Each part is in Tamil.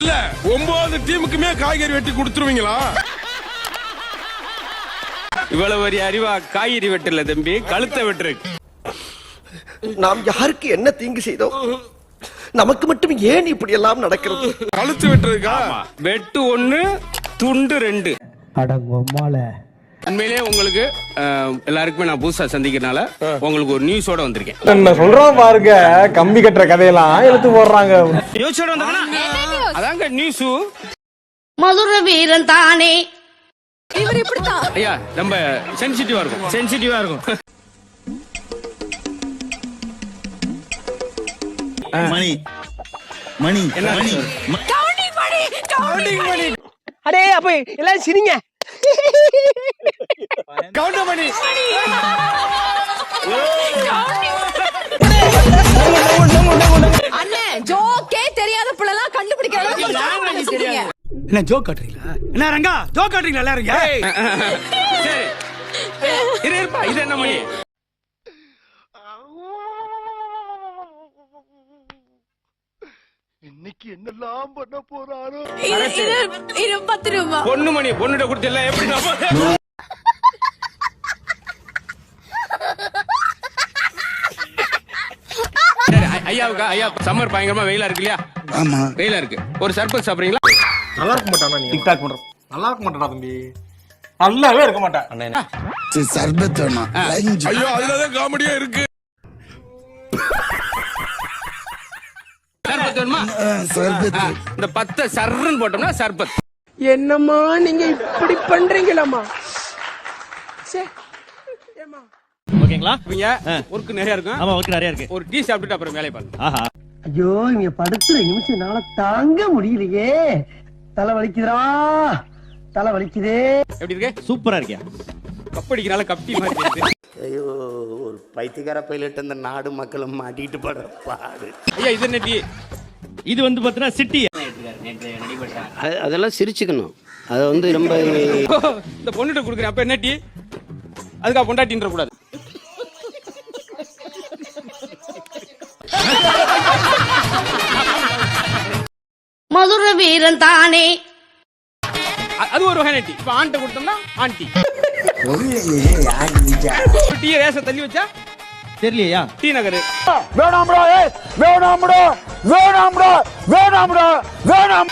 இல்ல ஒன்பது டீமுக்குமே காய்கறி வெட்டி கொடுத்துருவீங்களா? இவ்வளவு பெரிய அறிவா காய்கறி வெட்டல தம்பி கழுத்தை வெட்டுரு நாம் யாருக்கு என்ன தீங்கு செய்தோம்? நமக்கு மட்டும் ஏன் இப்படி எல்லாம் நடக்கிறது? கழுத்து வெட்டுறதுக்கா? வெட்டு ஒண்ணு துண்டு ரெண்டு. உண்மையிலேயே உங்களுக்கு எல்லாருக்குமே நான் புதுசா சந்திக்கிறனால உங்களுக்கு ஒரு நியூஸோட வந்திருக்கேன். என்ன சொல்றோம் பாருங்க கம்பி கட்டுற கதையெல்லாம் இழுத்து போடுறாங்க. நியூஸோட அதாங்க நியூஸ் மதுர வீரன் தானே. இவர் இப்படித்தான். ஐயா நம்ம சென்சிட்டிவா இருக்கும். சென்சிட்டிவா இருக்கும். மணி மணி என்ன? மணி கவுண்டிங் மணி கவுண்டிங் மணி. அடே அப்ப எல்லாரும் சிரிங்க. அண்ணே ஜோக்கே தெரியாத பிள்ளைலாம் கண்டுபிடிக்கிற அளவுக்கு. என்ன ஜோக் காட்டுறீங்களா? என்ன ரங்கா ஜோக் காட்டுறீங்களா எல்லாரும்? சரி. இரு இருப்பா. இது என்ன மணி? இது இது இது பத்து ரூபா. பொண்ணு மணி பொண்ணுகிட்ட கொடுத்தல எப்படி ஐயாவுக்கா ஐயா சம்மர் பயங்கரமா வெயிலா இருக்கு இல்லையா? ஆமா. வெயிலா இருக்கு. ஒரு சர்பத் சாப்பிடுறீங்களா? நல்லா இருக்க மாட்டானா நீ? டிக்டாக் பண்றோம். நல்லா இருக்க மாட்டானா தம்பி? நல்லாவே இருக்க மாட்டான் சர்பத் வேணும் ஐயோ அதுலதான் காமெடியா இருக்கு. சர்பத் வேணுமா? சர்பத். ஆ, இந்த பத்தை சர்ன்னு போட்டோம்னா சர்பத். என்னம்மா நீங்க இப்படி பண்றீங்களாம்மா? ஓகேங்களா? இவங்க ஒர்க் நிறைய இருக்கும் ஆமா ஓகே நிறைய இருக்கு. ஒரு டீ சாப்பிட்டுட்டு அப்புறம் வேலையை பாருங்க ஆஹா. ஐயோ இங்க படுத்துற நிமிஷம் என்னால தாங்க முடியலையே. தலை வலிக்குதுடா. தலை வலிக்குதே. எப்படி இருக்கு? சூப்பரா இருக்கியா? கப்படிக்கிறனால கப்பி மாதிரி. ஐயோ ஒரு பைத்தியக்கார பைலட் இந்த நாடு மக்களும் மாட்டிட்டு படுற பாடு. ஐயா இது என்ன டீ? இது வந்து பாத்தீங்கன்னா சிட்டி. அதெல்லாம் சிரிச்சுக்கணும். அது வந்து ரொம்ப இந்த பொண்ணுகிட்ட கொடுக்குறேன். அப்ப என்ன டீ? அதுக்கா பொண்டாட்டின்ற கூடாது. மதுர வீரன் தானே. அது ஒரு வகையான டீ. இப்ப ஆண்ட கொடுத்தோம்னா ஆண்டி டீ. ரேச தள்ளி வச்சா? தெரியலையா? டீ நகர். வேணாம்டா வேணாம்டா வேணாம்டா வேணாம்டா வேணாம்.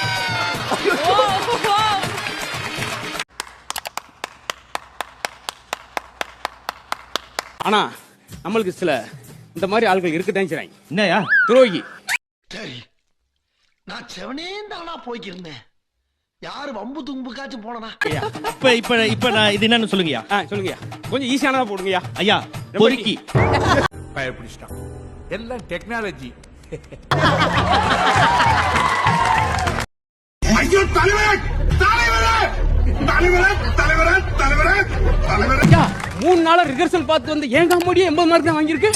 ஆனா நம்மளுக்கு சில இந்த மாதிரி ஆட்கள் இருக்கத்தான் செய்றாங்க. என்னயா துரோகி. நான் செவனே தானா போய்க்கிருந்தேன். யாரு வம்பு தும்புக்காச்சும் போனனா? இப்ப இப்ப இப்ப நான் இது என்னன்னு சொல்லுங்கயா ஆ சொல்லுங்கய்யா. கொஞ்சம் ஈஸியானதா போடுங்கய்யா. ஐயா பொறுக்கி. பயப்பிடிச்சிட்டான். எல்லாம் டெக்னாலஜி ஐயா மூணு நாளா ரிஹர்சல் பார்த்து வந்து ஏங்க முடியும் எண்பது மார்க் தான் வாங்கியிருக்கு?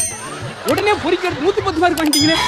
உடனே பொறிக்கிறது நூத்தி பத்து மார்க் வாங்கிட்டீங்களே.